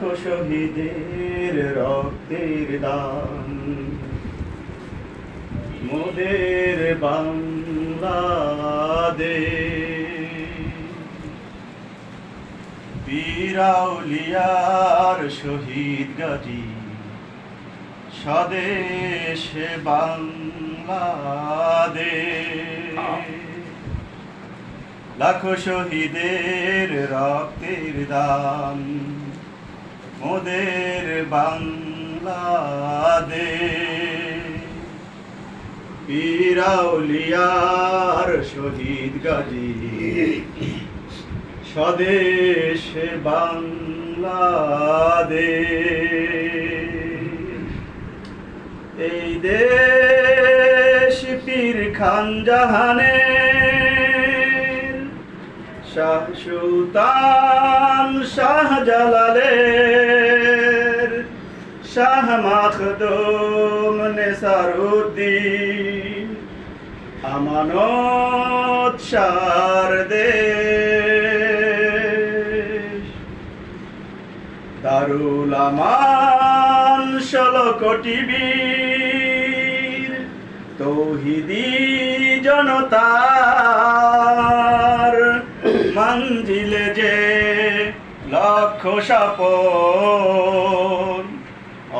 শহীদের রক্তের দান মোদের বাংলাদেশ। বীরাউলিয়ার শহীদ গাজী। স্বদেশে বাংলাদেশ। লাখো শহীদের রক্তের দান মোদের বাংলাদেশ। পীরাউলিয়ার শহীদ গাজী। স্বদেশে বাংলাদেশ। এই দেশ পীর খান জাহানের শাহ সুলতান শাহজালালের শাহ মাখদুম নেসারুদ্দিন, আমানত সার দেশ। দারুল আমান ষোলো কোটি বীর, তৌহিদি জনতার লক্ষ সাপন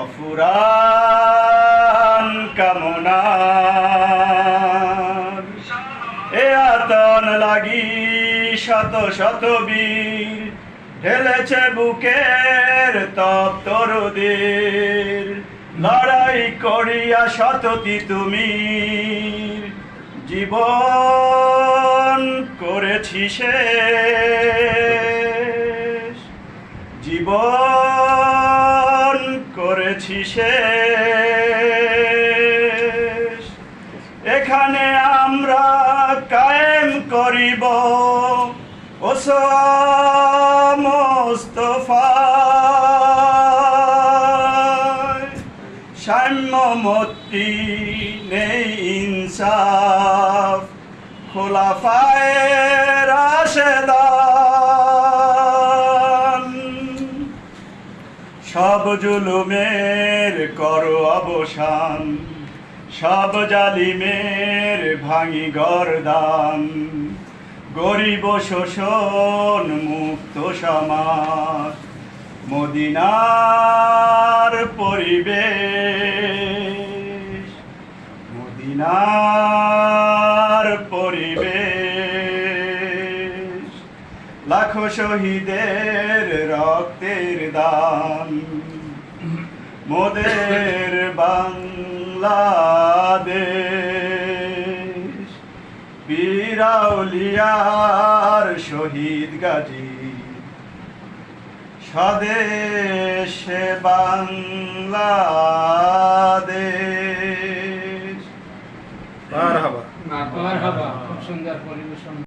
অফুরান কামনা। এ আতন লাগি শত শত বীর, ঢেলেছে বুকের তপ তরুদের লড়াই করিয়া শততি তুমি, জীবন করেছি শেষ জীবন করেছি শেষ। এখানে আমরা কায়েম করিব। ওসমস্তফায় সাম্যমতি নেই ইনসাফ। খোলাফায় রাশেদান জুলুমের করো অবসান। সব জালিমের ভাঙি গরদান। গরিব শোষণ মুক্ত সমাজ। মদিনার পরিবেশ। মদিনার পরিবেশ। লাখো শহীদের রক্তের দান মোদের বাংলাদেশ। বিরাউলিয়ার শহীদ গাজী। স্বদেশ বাংলা